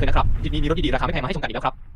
คยนะครับดินนี้มีรถดีๆราคาไม่แพงมาให้ชมกันอีกแล้วครับ